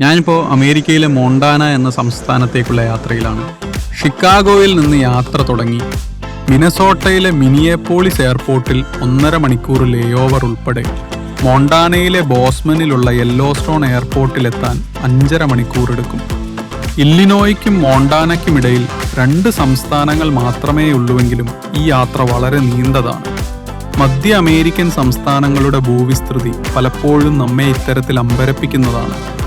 ഞാനിപ്പോൾ അമേരിക്കയിലെ മോണ്ടാന എന്ന സംസ്ഥാനത്തേക്കുള്ള യാത്രയിലാണ്. ഷിക്കാഗോയിൽ നിന്ന് യാത്ര തുടങ്ങി. മിനസോട്ടയിലെ മിനിയേപ്പോളിസ് എയർപോർട്ടിൽ ഒന്നര മണിക്കൂർ ലേ ഓവർ ഉൾപ്പെടെ മോണ്ടാനയിലെ ബോസ്മനിലുള്ള യെല്ലോ സ്റ്റോൺ എയർപോർട്ടിലെത്താൻ അഞ്ചര മണിക്കൂർ എടുക്കും. ഇല്ലിനോയ്ക്കും മോണ്ടാനയ്ക്കുമിടയിൽ രണ്ട് സംസ്ഥാനങ്ങൾ മാത്രമേ ഉള്ളുവെങ്കിലും ഈ യാത്ര വളരെ നീണ്ടതാണ്. മധ്യ അമേരിക്കൻ സംസ്ഥാനങ്ങളുടെ ഭൂവിസ്തൃതി പലപ്പോഴും നമ്മെ ഇത്തരത്തിൽ അമ്പരപ്പിക്കുന്നതാണ്.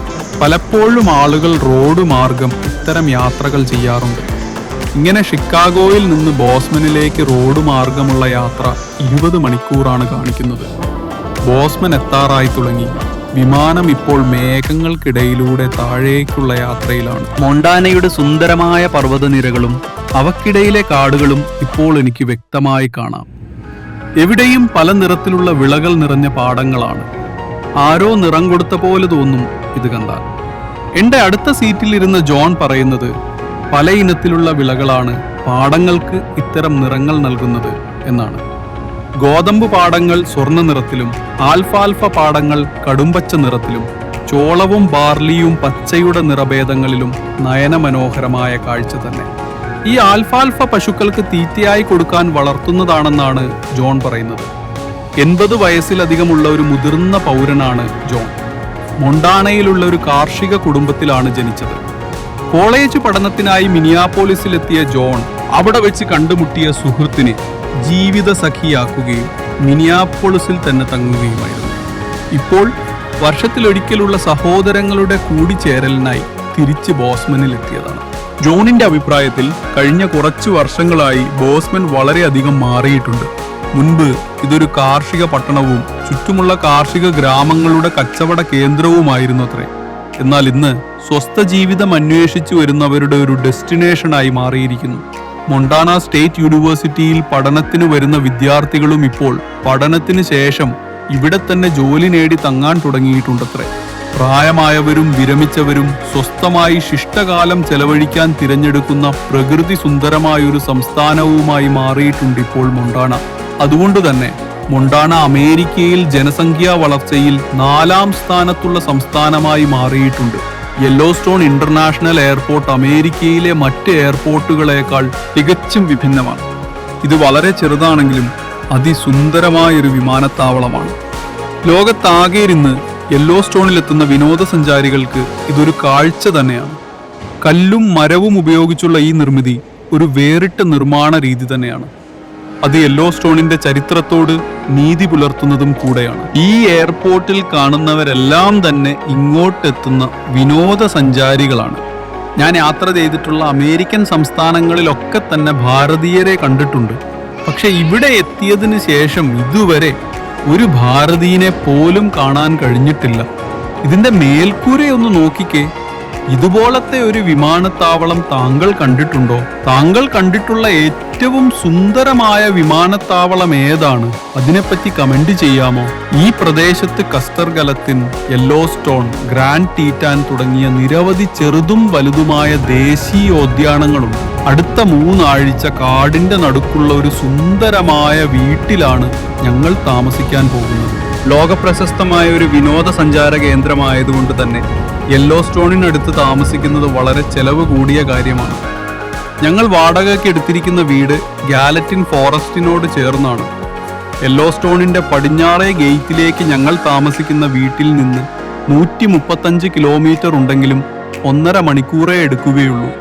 പലപ്പോഴും ആളുകൾ റോഡ് മാർഗം ഇത്തരം യാത്രകൾ ചെയ്യാറുണ്ട്. ഇങ്ങനെ ഷിക്കാഗോയിൽ നിന്ന് ബോസ്മനിലേക്ക് റോഡ് മാർഗമുള്ള യാത്ര ഇരുപത് മണിക്കൂറാണ് കാണിക്കുന്നത്. ബോസ്മൻ എത്താറായി തുടങ്ങി. വിമാനം ഇപ്പോൾ മേഘങ്ങൾക്കിടയിലൂടെ താഴേക്കുള്ള യാത്രയിലാണ്. മൊണ്ടാനയുടെ സുന്ദരമായ പർവതനിരകളും അവക്കിടയിലെ കാടുകളും ഇപ്പോൾ എനിക്ക് വ്യക്തമായി കാണാം. എവിടെയും പല നിറത്തിലുള്ള വിളകൾ നിറഞ്ഞ പാടങ്ങളാണ്. ആരോ നിറം കൊടുത്ത പോലെ തോന്നും ഇത് കണ്ടാൽ. എന്റെ അടുത്ത സീറ്റിലിരുന്ന ജോൺ പറയുന്നത് പല ഇനത്തിലുള്ള വിളകളാണ് പാടങ്ങൾക്ക് ഇത്തരം നിറങ്ങൾ നൽകുന്നത് എന്നാണ്. ഗോതമ്പ് പാടങ്ങൾ സ്വർണ നിറത്തിലും ആൽഫാൽഫ പാടങ്ങൾ കടുംപച്ച നിറത്തിലും ചോളവും ബാർലിയും പച്ചയുടെ നിറഭേദങ്ങളിലും നയനമനോഹരമായ കാഴ്ച തന്നെ. ഈ ആൽഫാൽഫ പശുക്കൾക്ക് തീറ്റയായി കൊടുക്കാൻ വളർത്തുന്നതാണെന്നാണ് ജോൺ പറയുന്നത്. എൺപത് വയസ്സിലധികമുള്ള ഒരു മുതിർന്ന പൗരനാണ് ജോൺ. മൊണ്ടാണയിലുള്ള ഒരു കാർഷിക കുടുംബത്തിലാണ് ജനിച്ചത്. കോളേജ് പഠനത്തിനായി മിനിയാപോളിസിലെത്തിയ ജോൺ അവിടെ വെച്ച് കണ്ടുമുട്ടിയ സുഹൃത്തിനെ ജീവിത സഖിയാക്കുകയും മിനിയാപോളിസിൽ തന്നെ തങ്ങുകയുമായിരുന്നു. ഇപ്പോൾ വർഷത്തിലൊരിക്കലുള്ള സഹോദരങ്ങളുടെ കൂടിച്ചേരലിനായി തിരിച്ച് ബോസ്മനിൽ എത്തിയതാണ് ജോണിന്റെ അഭിപ്രായത്തിൽ കഴിഞ്ഞ കുറച്ചു വർഷങ്ങളായി ബോസ്മൻ വളരെയധികം മാറിയിട്ടുണ്ട്. മുൻപ് ഇതൊരു കാർഷിക പട്ടണവും ചുറ്റുമുള്ള കാർഷിക ഗ്രാമങ്ങളുടെ കച്ചവട കേന്ദ്രവുമായിരുന്നു അത്രേ എന്നാൽ ഇന്ന് സ്വസ്ഥ ജീവിതം അന്വേഷിച്ചു വരുന്നവരുടെ ഒരു ഡെസ്റ്റിനേഷനായി മാറിയിരിക്കുന്നു. മൊണ്ടാന സ്റ്റേറ്റ് യൂണിവേഴ്സിറ്റിയിൽ പഠനത്തിന് വരുന്ന വിദ്യാർത്ഥികളും ഇപ്പോൾ പഠനത്തിന് ശേഷം ഇവിടെ തന്നെ ജോലി നേടി തങ്ങാൻ തുടങ്ങിയിട്ടുണ്ടത്രേ. പ്രായമായവരും വിരമിച്ചവരും സ്വസ്ഥമായി ശിഷ്ടകാലം ചെലവഴിക്കാൻ തിരഞ്ഞെടുക്കുന്ന പ്രകൃതി സുന്ദരമായൊരു സംസ്ഥാനവുമായി മാറിയിട്ടുണ്ട് ഇപ്പോൾ മൊണ്ടാണ അതുകൊണ്ട് തന്നെ മൊണ്ടാണ അമേരിക്കയിൽ ജനസംഖ്യാ വളർച്ചയിൽ നാലാം സ്ഥാനത്തുള്ള സംസ്ഥാനമായി മാറിയിട്ടുണ്ട്. യെല്ലോസ്റ്റോൺ ഇന്റർനാഷണൽ എയർപോർട്ട് അമേരിക്കയിലെ മറ്റ് എയർപോർട്ടുകളേക്കാൾ തികച്ചും വിഭിന്നമാണ്. ഇത് വളരെ ചെറുതാണെങ്കിലും അതിസുന്ദരമായൊരു വിമാനത്താവളമാണ്. ലോകത്താകെ ഇരുന്ന് യെല്ലോസ്റ്റോണിലെത്തുന്ന വിനോദസഞ്ചാരികൾക്ക് ഇതൊരു കാഴ്ച തന്നെയാണ്. കല്ലും മരവും ഉപയോഗിച്ചുള്ള ഈ നിർമ്മിതി ഒരു വേറിട്ട നിർമ്മാണ രീതി തന്നെയാണ്. അത് യെല്ലോ സ്റ്റോണിന്റെ ചരിത്രത്തോട് നീതി പുലർത്തുന്നതും കൂടെയാണ്. ഈ എയർപോർട്ടിൽ കാണുന്നവരെല്ലാം തന്നെ ഇങ്ങോട്ടെത്തുന്ന വിനോദസഞ്ചാരികളാണ്. ഞാൻ യാത്ര ചെയ്തിട്ടുള്ള അമേരിക്കൻ സംസ്ഥാനങ്ങളിലൊക്കെ തന്നെ ഭാരതീയരെ കണ്ടിട്ടുണ്ട്. പക്ഷെ ഇവിടെ എത്തിയതിന് ശേഷം ഇതുവരെ ഒരു ഭാരതീയനെ പോലും കാണാൻ കഴിഞ്ഞിട്ടില്ല. ഇതിന്റെ മേൽക്കൂരയൊന്ന് നോക്കിക്കേ. ഇതുപോലത്തെ ഒരു വിമാനത്താവളം താങ്കൾ കണ്ടിട്ടുണ്ടോ? താങ്കൾ കണ്ടിട്ടുള്ള ഏറ്റവും സുന്ദരമായ വിമാനത്താവളം ഏതാണ്? അതിനെപ്പറ്റി കമന്റ് ചെയ്യാമോ? ഈ പ്രദേശത്ത് കസ്തർഗലത്തിൻ യെല്ലോ സ്റ്റോൺ ഗ്രാൻഡ് ടീറ്റാൻ തുടങ്ങിയ നിരവധി ചെറുതും വലുതുമായ ദേശീയോദ്യാനങ്ങളുണ്ട്. അടുത്ത മൂന്നാഴ്ച കാടിന്റെ നടുക്കുള്ള ഒരു സുന്ദരമായ വീട്ടിലാണ് ഞങ്ങൾ താമസിക്കാൻ പോകുന്നത്. ലോകപ്രശസ്തമായ ഒരു വിനോദസഞ്ചാര കേന്ദ്രമായതുകൊണ്ട് തന്നെ യെല്ലോസ്റ്റോണിനടുത്ത് താമസിക്കുന്നത് വളരെ ചെലവ് കൂടിയ കാര്യമാണ്. ഞങ്ങൾ വാടകയ്ക്ക് എടുത്തിരിക്കുന്ന വീട് ഗാലറ്റിൻ ഫോറസ്റ്റിനോട് ചേർന്നാണ്. യെല്ലോ സ്റ്റോണിന്റെ പടിഞ്ഞാറേ ഗേറ്റിലേക്ക് ഞങ്ങൾ താമസിക്കുന്ന വീട്ടിൽ നിന്ന് നൂറ്റി മുപ്പത്തഞ്ച് കിലോമീറ്റർ ഉണ്ടെങ്കിലും ഒന്നര മണിക്കൂറേ എടുക്കുകയുള്ളൂ.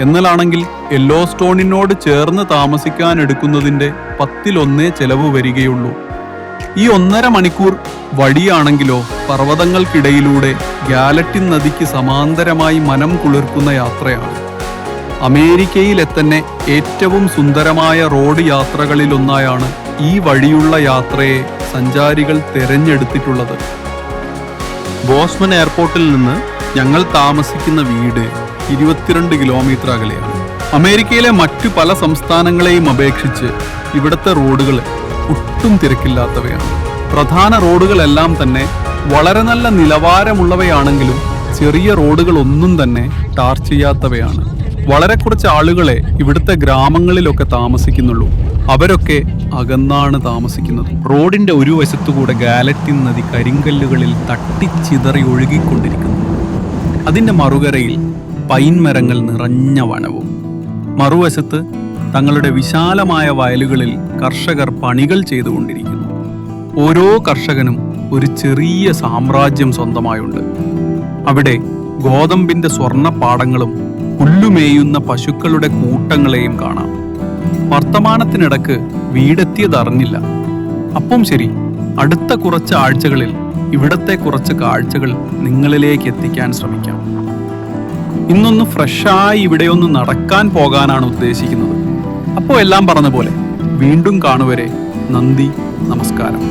എന്നാലാണെങ്കിൽ യെല്ലോ സ്റ്റോണിനോട് ചേർന്ന് താമസിക്കാൻ എടുക്കുന്നതിന്റെ പത്തിലൊന്നേ ചെലവ് വരികയുള്ളൂ. ഈ ഒന്നര മണിക്കൂർ വഴിയാണെങ്കിലോ പർവതങ്ങൾക്കിടയിലൂടെ ഗാലറ്റിൻ നദിക്ക് സമാന്തരമായി മനം കുളിർക്കുന്ന യാത്രയാണ്. അമേരിക്കയിലെ തന്നെ ഏറ്റവും സുന്ദരമായ റോഡ് യാത്രകളിലൊന്നായാണ് ഈ വഴിയുള്ള യാത്രയെ സഞ്ചാരികൾ തിരഞ്ഞെടുത്തിട്ടുള്ളത്. ബോസ്മൻ എയർപോർട്ടിൽ നിന്ന് ഞങ്ങൾ താമസിക്കുന്ന വീട് ഇരുപത്തിരണ്ട് കിലോമീറ്റർ അകലെയാണ്. അമേരിക്കയിലെ മറ്റു പല സംസ്ഥാനങ്ങളെയും അപേക്ഷിച്ച് ഇവിടുത്തെ റോഡുകൾ ഒട്ടും തിരക്കില്ലാത്തവയാണ്. പ്രധാന റോഡുകളെല്ലാം തന്നെ വളരെ നല്ല നിലവാരമുള്ളവയാണെങ്കിലും ചെറിയ റോഡുകൾ ഒന്നും തന്നെ ടാർ ചെയ്യാത്തവയാണ്. വളരെ കുറച്ച് ആളുകളെ ഇവിടുത്തെ ഗ്രാമങ്ങളിലൊക്കെ താമസിക്കുന്നുള്ളൂ. അവരൊക്കെ അകന്നാണ് താമസിക്കുന്നത്. റോഡിന്റെ ഒരു വശത്തുകൂടെ ഗാലറ്റിൻ നദി കരിങ്കല്ലുകളിൽ തട്ടിച്ചിതറി ഒഴുകിക്കൊണ്ടിരിക്കുന്നു. അതിന്റെ മറുകരയിൽ പൈൻ മരങ്ങൾ നിറഞ്ഞ വനവും. മറുവശത്ത് തങ്ങളുടെ വിശാലമായ വയലുകളിൽ കർഷകർ പണികൾ ചെയ്തുകൊണ്ടിരിക്കുന്നു. ഓരോ കർഷകനും ഒരു ചെറിയ സാമ്രാജ്യം സ്വന്തമായുണ്ട്. അവിടെ ഗോതമ്പിന്റെ സ്വർണ പാടങ്ങളും പുല്ലുമേയുന്ന പശുക്കളുടെ കൂട്ടങ്ങളെയും കാണാം. വർത്തമാനത്തിനിടക്ക് വീടെത്തിയതറിഞ്ഞില്ല. അപ്പം ശരി അടുത്ത കുറച്ച് ആഴ്ചകളിൽ ഇവിടത്തെ കുറച്ച് കാഴ്ചകൾ നിങ്ങളിലേക്ക് എത്തിക്കാൻ ശ്രമിക്കാം. ഇന്നൊന്ന് ഫ്രഷായി ഇവിടെയൊന്ന് നടക്കാൻ പോകാനാണ് ഉദ്ദേശിക്കുന്നത്. അപ്പോൾ എല്ലാം പറഞ്ഞ പോലെ വീണ്ടും കാണുവരെ നന്ദി നമസ്കാരം.